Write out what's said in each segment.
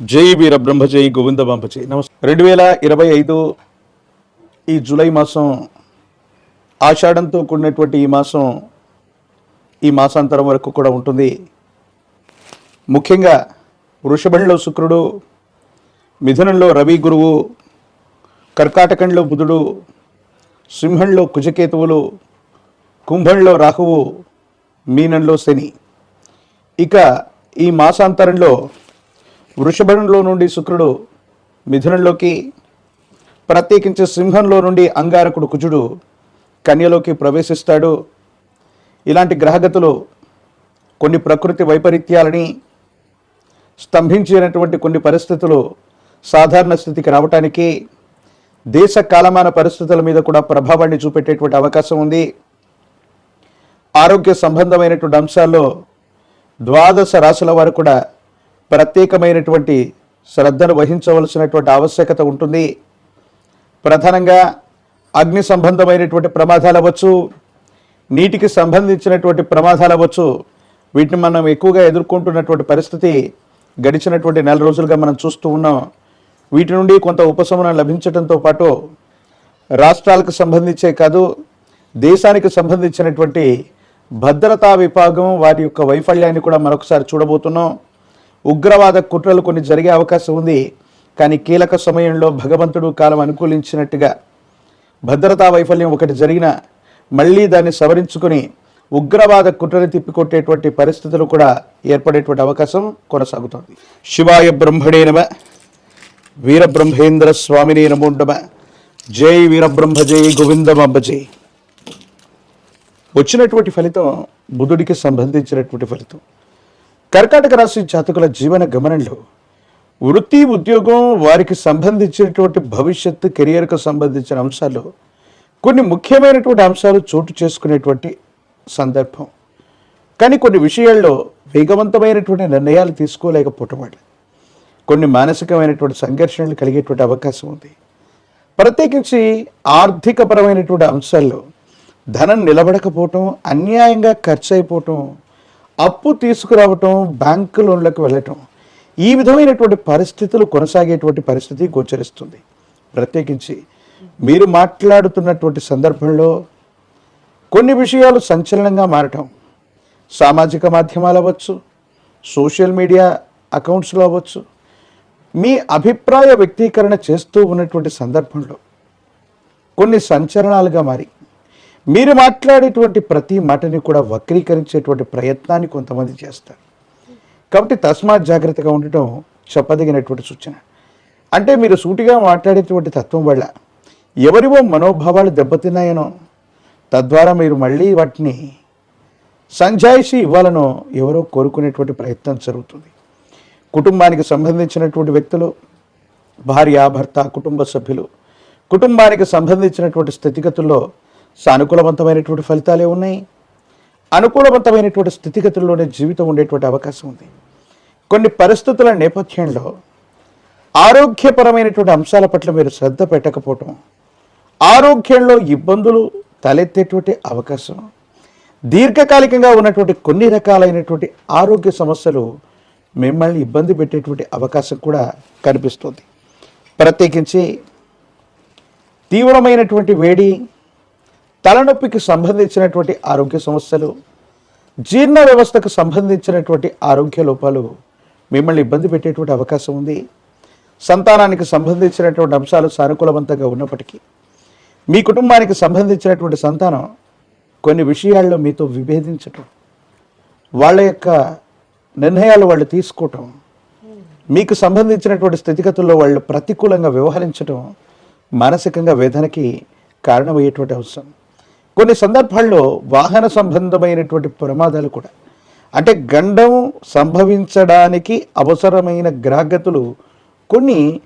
జై వీర బ్రహ్మజై గోవింద బాంబ నమస్తే రెండు వేల ఇరవై ఐదు ఈ జూలై మాసం ఆషాఢంతో కూడినటువంటి ఈ మాసం ఈ మాసాంతరం వరకు కూడా ఉంటుంది. ముఖ్యంగా వృషభంలో శుక్రుడు మిథునంలో రవి గురువు కర్కాటకంలో బుధుడు సింహంలో కుజకేతువులు కుంభంలో రాహువు మీనంలో శని. ఇక ఈ మాసాంతరంలో వృషభంలో నుండి శుక్రుడు మిథునంలోకి ప్రత్యేకించి సింహంలో నుండి అంగారకుడు కుజుడు కన్యలోకి ప్రవేశిస్తాడు. ఇలాంటి గ్రహగతులు కొన్ని ప్రకృతి వైపరీత్యాలని స్తంభించినటువంటి కొన్ని పరిస్థితులు సాధారణ స్థితికి రావటానికి దేశ కాలమాన పరిస్థితుల మీద కూడా ప్రభావాన్ని చూపెట్టేటువంటి అవకాశం ఉంది. ఆరోగ్య సంబంధమైనటువంటి అంశాల్లో ద్వాదశ రాశుల వారు కూడా ప్రత్యేకమైనటువంటి శ్రద్ధను వహించవలసినటువంటి ఆవశ్యకత ఉంటుంది. ప్రధానంగా అగ్ని సంబంధమైనటువంటి ప్రమాదాలు అవ్వచ్చు నీటికి సంబంధించినటువంటి ప్రమాదాలు అవ్వచ్చు. వీటిని మనం ఎక్కువగా ఎదుర్కొంటున్నటువంటి పరిస్థితి గడిచినటువంటి నెల రోజులుగా మనం చూస్తూ ఉన్నాం. వీటి నుండి కొంత ఉపశమనం లభించడంతో పాటు రాష్ట్రాలకు సంబంధించే కాదు దేశానికి సంబంధించినటువంటి భద్రతా విభాగం వారి యొక్క వైఫల్యాన్ని కూడా మరొకసారి చూడబోతున్నాం. ఉగ్రవాద కుట్రలు కొన్ని జరిగే అవకాశం ఉంది కానీ కీలక సమయంలో భగవంతుడు కాలం అనుకూలించినట్టుగా భద్రతా వైఫల్యం ఒకటి జరిగిన మళ్ళీ దాన్ని సవరించుకొని ఉగ్రవాద కుట్రని తిప్పికొట్టేటువంటి పరిస్థితులు కూడా ఏర్పడేటువంటి అవకాశం కొనసాగుతోంది. శివాయ బ్రహ్మణే నమ. వీరబ్రహ్మేంద్ర స్వామిని నమోండమ జై వీరబ్రహ్మ జై గోవిందమంబ జై. వచ్చినటువంటి ఫలితం బుధుడికి సంబంధించినటువంటి ఫలితం. కర్కాటక రాశి జాతకుల జీవన గమనంలో వృత్తి ఉద్యోగం వారికి సంబంధించినటువంటి భవిష్యత్తు కెరియర్కు సంబంధించిన అంశాలు కొన్ని ముఖ్యమైనటువంటి అంశాలు చోటు చేసుకునేటువంటి సందర్భం. కానీ కొన్ని విషయాల్లో వేగవంతమైనటువంటి నిర్ణయాలు తీసుకోలేకపోవటం వల్ల కొన్ని మానసికమైనటువంటి సంఘర్షణలు కలిగేటువంటి అవకాశం ఉంది. ప్రత్యేకించి ఆర్థికపరమైనటువంటి అంశాల్లో ధనం నిలబడకపోవటం అన్యాయంగా ఖర్చు అయిపోవటం అప్పు తీసుకురావటం బ్యాంకు లోన్లకు వెళ్ళటం ఈ విధమైనటువంటి పరిస్థితులు కొనసాగేటువంటి పరిస్థితి గోచరిస్తుంది. ప్రత్యేకించి మీరు మాట్లాడుతున్నటువంటి సందర్భంలో కొన్ని విషయాలు సంచలనంగా మారటం సామాజిక మాధ్యమాలు అవ్వచ్చు సోషల్ మీడియా అకౌంట్స్లో అవ్వచ్చు మీ అభిప్రాయ వ్యక్తీకరణ చేస్తూ ఉన్నటువంటి సందర్భంలో కొన్ని సంచలనాలుగా మారి మీరు మాట్లాడేటువంటి ప్రతి మాటని కూడా వక్రీకరించేటువంటి ప్రయత్నాన్ని కొంతమంది చేస్తారు. కాబట్టి తస్మాత్ జాగ్రత్తగా ఉండటం చెప్పదగినటువంటి సూచన. అంటే మీరు సూటిగా మాట్లాడేటువంటి తత్వం వల్ల ఎవరివో మనోభావాలు దెబ్బతిన్నాయనో తద్వారా మీరు మళ్ళీ వాటిని సంజాయిషి ఇవ్వాలనో ఎవరో కోరుకునేటువంటి ప్రయత్నం జరుగుతుంది. కుటుంబానికి సంబంధించినటువంటి వ్యక్తులు భార్య భర్త కుటుంబ సభ్యులు కుటుంబానికి సంబంధించినటువంటి స్థితిగతుల్లో సానుకూలవంతమైనటువంటి ఫలితాలే ఉన్నాయి. అనుకూలవంతమైనటువంటి స్థితిగతుల్లోనే జీవితం ఉండేటువంటి అవకాశం ఉంది. కొన్ని పరిస్థితుల నేపథ్యంలో ఆరోగ్యపరమైనటువంటి అంశాల పట్ల మీరు శ్రద్ధ పెట్టకపోవటం ఆరోగ్యంలో ఇబ్బందులు తలెత్తేటువంటి అవకాశం దీర్ఘకాలికంగా ఉన్నటువంటి కొన్ని రకాలైనటువంటి ఆరోగ్య సమస్యలు మిమ్మల్ని ఇబ్బంది పెట్టేటువంటి అవకాశం కూడా కనిపిస్తుంది. ప్రత్యేకించి తీవ్రమైనటువంటి వేడి తలనొప్పికి సంబంధించినటువంటి ఆరోగ్య సమస్యలు జీర్ణ వ్యవస్థకు సంబంధించినటువంటి ఆరోగ్య లోపాలు మిమ్మల్ని ఇబ్బంది పెట్టేటువంటి అవకాశం ఉంది. సంతానానికి సంబంధించినటువంటి అంశాలు సానుకూలవంతంగా ఉన్నప్పటికీ మీ కుటుంబానికి సంబంధించినటువంటి సంతానం కొన్ని విషయాల్లో మీతో విభేదించటం వాళ్ళ యొక్క నిర్ణయాలు వాళ్ళు తీసుకోవటం మీకు సంబంధించినటువంటి స్థితిగతుల్లో వాళ్ళు ప్రతికూలంగా వ్యవహరించడం మానసికంగా వేదనకి కారణమయ్యేటువంటి అవసరం. కొన్ని సందర్భాల్లో వాహన సంబంధమైనటువంటి ప్రమాదాలు కూడా. అంటే గండం సంభవించడానికి అవసరమైన గ్రాగతులు కొన్ని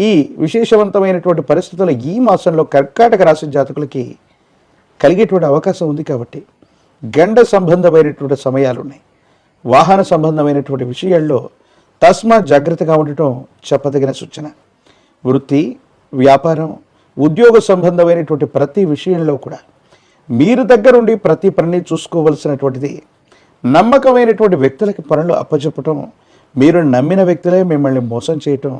ఈ విశేషవంతమైనటువంటి పరిస్థితులు ఈ మాసంలో కర్కాటక రాశి జాతకులకి కలిగేటువంటి అవకాశం ఉంది కాబట్టి గండ సంబంధమైనటువంటి సమయాలు ఉన్నాయి. వాహన సంబంధమైనటువంటి విషయాల్లో తస్మా జాగ్రత్తగా ఉండటం చెప్పదగిన సూచన. వృత్తి వ్యాపారం ఉద్యోగ సంబంధమైనటువంటి ప్రతి విషయంలో కూడా మీరు దగ్గరుండి ప్రతి పనిని చూసుకోవలసినటువంటిది నమ్మకమైనటువంటి వ్యక్తులకి పనులు అప్పచెప్పటం మీరు నమ్మిన వ్యక్తులే మిమ్మల్ని మోసం చేయటం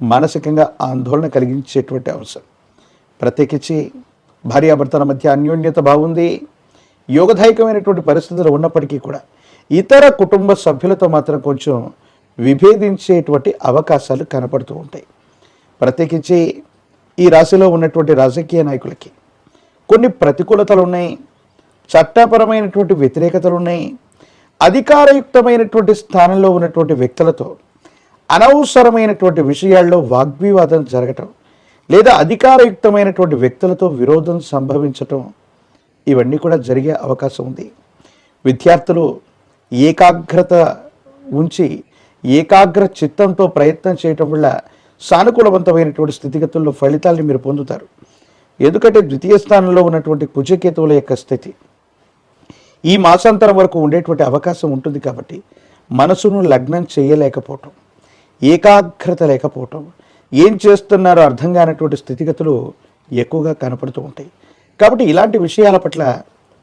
మానసికంగా ఆందోళన కలిగించేటువంటి అంశం ప్రత్యేకించి భార్యాభర్తల మధ్య అన్యోన్యత బాగుంది. యోగదాయకమైనటువంటి పరిస్థితులు ఉన్నప్పటికీ కూడా ఇతర కుటుంబ సభ్యులతో మాత్రం కొంచెం విభేదించేటువంటి అవకాశాలు కనపడుతూ ఉంటాయి. ప్రత్యేకించి ఈ రాశిలో ఉన్నటువంటి రాజకీయ నాయకులకి కొన్ని ప్రతికూలతలు ఉన్నాయి చట్టపరమైనటువంటి వ్యతిరేకతలు ఉన్నాయి అధికారయుక్తమైనటువంటి స్థానంలో ఉన్నటువంటి వ్యక్తులతో అనవసరమైనటువంటి విషయాల్లో వాగ్వివాదం జరగటం లేదా అధికారయుక్తమైనటువంటి వ్యక్తులతో విరోధం సంభవించటం ఇవన్నీ కూడా జరిగే అవకాశం ఉంది. విద్యార్థులు ఏకాగ్రత ఉంచి ఏకాగ్ర చిత్తంతో ప్రయత్నం చేయటం వల్ల సానుకూలవంతమైనటువంటి స్థితిగతుల్లో ఫలితాల్ని మీరు పొందుతారు. ఎందుకంటే ద్వితీయ స్థానంలో ఉన్నటువంటి కుజకేతువుల యొక్క స్థితి ఈ మాసాంతరం వరకు ఉండేటువంటి అవకాశం ఉంటుంది కాబట్టి మనసును లగ్నం చేయలేకపోవటం ఏకాగ్రత లేకపోవటం ఏం చేస్తున్నారో అర్థం కానటువంటి స్థితిగతులు ఎక్కువగా కనపడుతూ ఉంటాయి. కాబట్టి ఇలాంటి విషయాల పట్ల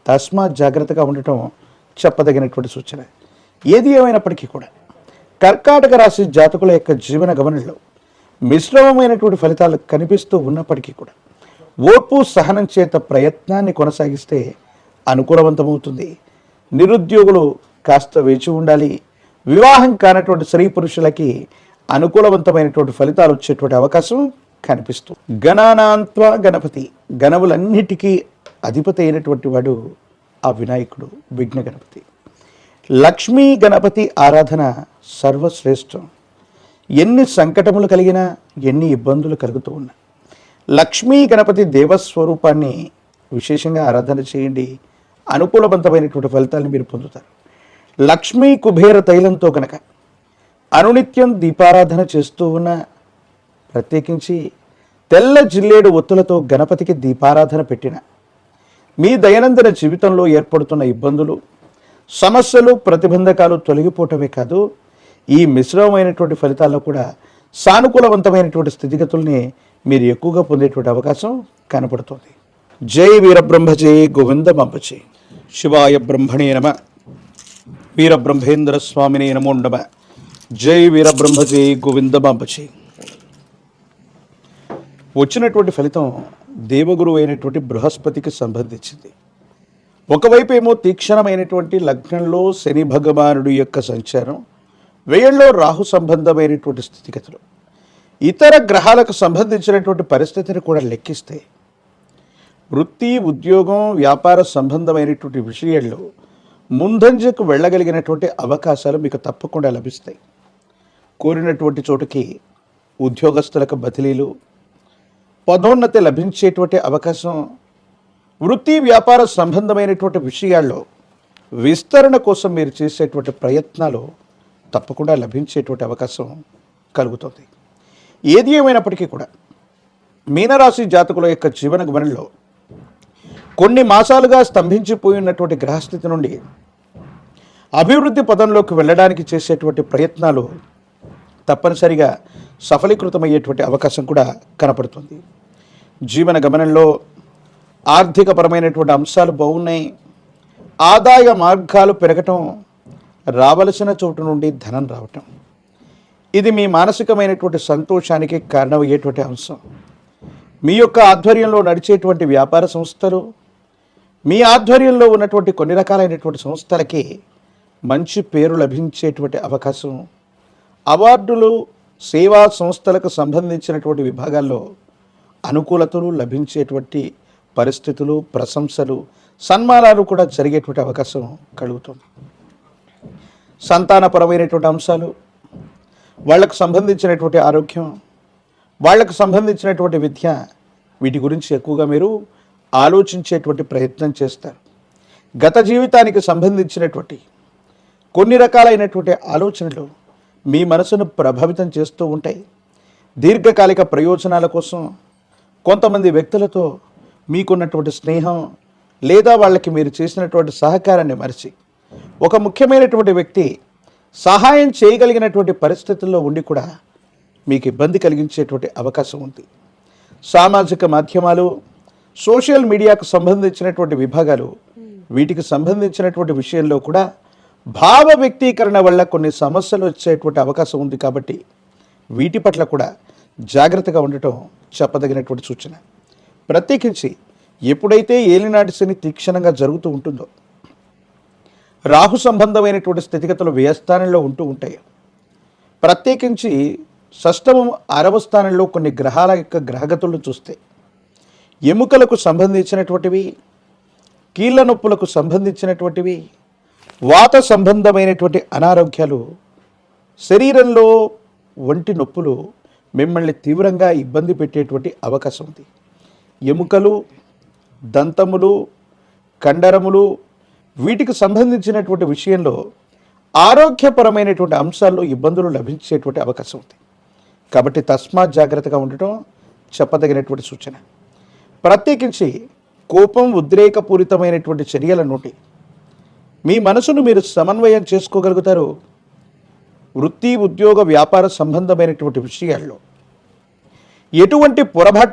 తస్మాత్ జాగ్రత్తగా ఉండటం చెప్పదగినటువంటి సూచన. ఏది ఏమైనప్పటికీ కూడా కర్కాటక రాశి జాతకుల యొక్క జీవన గమనంలో మిశ్రమమైనటువంటి ఫలితాలు కనిపిస్తూ ఉన్నప్పటికీ కూడా ఓర్పు సహనం చేత ప్రయత్నాన్ని కొనసాగిస్తే అనుకూలవంతమవుతుంది. నిరుద్యోగులు కాస్త వేచి ఉండాలి. వివాహం కానటువంటి స్త్రీ పురుషులకి అనుకూలవంతమైనటువంటి ఫలితాలు వచ్చేటువంటి అవకాశం కనిపిస్తుంది గణానాంత్వ గణపతి గణములన్నిటికీ అధిపతి అయినటువంటి వాడు ఆ వినాయకుడు విఘ్న గణపతి. లక్ష్మీ గణపతి ఆరాధన సర్వశ్రేష్టం. ఎన్ని సంకటములు కలిగినా ఎన్ని ఇబ్బందులు కలుగుతూ ఉన్నా లక్ష్మీ గణపతి దేవస్వరూపాన్ని విశేషంగా ఆరాధన చేయండి. అనుకూలవంతమైనటువంటి ఫలితాలను మీరు పొందుతారు. లక్ష్మీ కుబేర తైలంతో కనుక అనునిత్యం దీపారాధన చేస్తూ ఉన్న ప్రత్యేకించి తెల్ల జిల్లేడు ఒత్తులతో గణపతికి దీపారాధన పెట్టిన మీ దైనందిన జీవితంలో ఏర్పడుతున్న ఇబ్బందులు సమస్యలు ప్రతిబంధకాలు తొలగిపోవటమే కాదు ఈ మిశ్రమమైనటువంటి ఫలితాల్లో కూడా సానుకూలవంతమైనటువంటి స్థితిగతుల్ని మీరు ఎక్కువగా పొందేటువంటి అవకాశం కనపడుతుంది. జై వీరబ్రహ్మ గోవింద గోవిందమంబచే శివాయ బ్రహ్మణే నమ. వీరబ్రహ్మేంద్ర స్వామిని నమో నమ. జై వీరబ్రహ్మ గోవింద గోవిందమంబచే వచ్చినటువంటి ఫలితం దేవగురు అయినటువంటి బృహస్పతికి సంబంధించింది. ఒకవైపు ఏమో తీక్షణమైనటువంటి లగ్నంలో శని భగవానుడి యొక్క సంచారం వేయంలో రాహు సంబంధమైనటువంటి స్థితిగతులు. ఇతర గ్రహాలకు సంబంధించినటువంటి పరిస్థితిని కూడా లెక్కిస్తే వృత్తి ఉద్యోగం వ్యాపార సంబంధమైనటువంటి విషయాల్లో ముందంజకు వెళ్ళగలిగినటువంటి అవకాశాలు మీకు తప్పకుండా లభిస్తాయి. కోరినటువంటి చోటుకి ఉద్యోగస్తులకు బదిలీలు పదోన్నతి లభించేటువంటి అవకాశం వృత్తి వ్యాపార సంబంధమైనటువంటి విషయాల్లో విస్తరణ కోసం మీరు చేసేటువంటి ప్రయత్నాలు తప్పకుండా లభించేటువంటి అవకాశం కలుగుతుంది. ఏది ఏమైనప్పటికీ కూడా మీనరాశి జాతకుల యొక్క జీవన గమనంలో కొన్ని మాసాలుగా స్తంభించిపోయినటువంటి గ్రహస్థితి నుండి అభివృద్ధి పదంలోకి వెళ్ళడానికి చేసేటువంటి ప్రయత్నాలు తప్పనిసరిగా సఫలీకృతమయ్యేటువంటి అవకాశం కూడా కనపడుతుంది. జీవన గమనంలో ఆర్థికపరమైనటువంటి అంశాలు బాగున్నాయి. ఆదాయ మార్గాలు పెరగటం రావలసిన చోటు నుండి ధనం రావటం. ఇది మీ మానసికమైనటువంటి సంతోషానికి కారణమయ్యేటువంటి అంశం. మీ యొక్క ఆధ్వర్యంలో నడిచేటువంటి వ్యాపార సంస్థలు మీ ఆధ్వర్యంలో ఉన్నటువంటి కొన్ని రకాలైనటువంటి సంస్థలకి మంచి పేరు లభించేటువంటి అవకాశం. అవార్డులు సేవా సంస్థలకు సంబంధించినటువంటి విభాగాల్లో అనుకూలతలు లభించేటువంటి పరిస్థితులు ప్రశంసలు సన్మానాలు కూడా జరిగేటువంటి అవకాశం కలుగుతుంది. సంతానపరమైనటువంటి అంశాలు వాళ్ళకు సంబంధించినటువంటి ఆరోగ్యం వాళ్ళకు సంబంధించినటువంటి విద్య వీటి గురించి ఎక్కువగా మీరు ఆలోచించేటువంటి ప్రయత్నం చేస్తారు. గత జీవితానికి సంబంధించినటువంటి కొన్ని రకాలైనటువంటి ఆలోచనలు మీ మనసును ప్రభావితం చేస్తూ ఉంటాయి. దీర్ఘకాలిక ప్రయోజనాల కోసం కొంతమంది వ్యక్తులతో మీకున్నటువంటి స్నేహం లేదా వాళ్ళకి మీరు చేసినటువంటి సహకారాన్ని మరిచి ఒక ముఖ్యమైనటువంటి వ్యక్తి సహాయం చేయగలిగినటువంటి పరిస్థితుల్లో ఉండి కూడా మీకు ఇబ్బంది కలిగించేటువంటి అవకాశం ఉంది. సామాజిక మాధ్యమాలు సోషల్ మీడియాకు సంబంధించినటువంటి విభాగాలు వీటికి సంబంధించినటువంటి విషయంలో కూడా భావ వ్యక్తీకరణ వల్ల కొన్ని సమస్యలు వచ్చేటువంటి అవకాశం ఉంది కాబట్టి వీటి పట్ల కూడా జాగ్రత్తగా ఉండటం చెప్పదగినటువంటి సూచన. ప్రత్యేకించి ఎప్పుడైతే ఏలినాటి శని తీక్షణంగా జరుగుతూ ఉంటుందో రాహు సంబంధమైనటువంటి స్థితిగతులు వ్యయస్థానంలో ఉంటూ ఉంటాయి. ప్రత్యేకించి షష్టమం అరవ స్థానంలో కొన్ని గ్రహాల యొక్క గ్రహగతులను చూస్తే ఎముకలకు సంబంధించినటువంటివి కీళ్ళ నొప్పులకు సంబంధించినటువంటివి వాత సంబంధమైనటువంటి అనారోగ్యాలు శరీరంలో వంటి నొప్పులు మిమ్మల్ని తీవ్రంగా ఇబ్బంది పెట్టేటువంటి అవకాశం ఉంది. ఎముకలు దంతములు కండరములు వీటికి సంబంధించినటువంటి విషయంలో ఆరోగ్యపరమైనటువంటి అంశాల్లో ఇబ్బందులు లభించేటువంటి అవకాశం ఉంది. కాబట్టి తస్మాత్ జాగ్రత్తగా ఉండటం చెప్పదగినటువంటి సూచన. ప్రత్యేకించి కోపం ఉద్రేకపూరితమైనటువంటి చర్యల నుండి మీ మనసును మీరు సమన్వయం చేసుకోగలుగుతారు. వృత్తి ఉద్యోగ వ్యాపార సంబంధమైనటువంటి విషయాల్లో ఎటువంటి పొరపాట్లు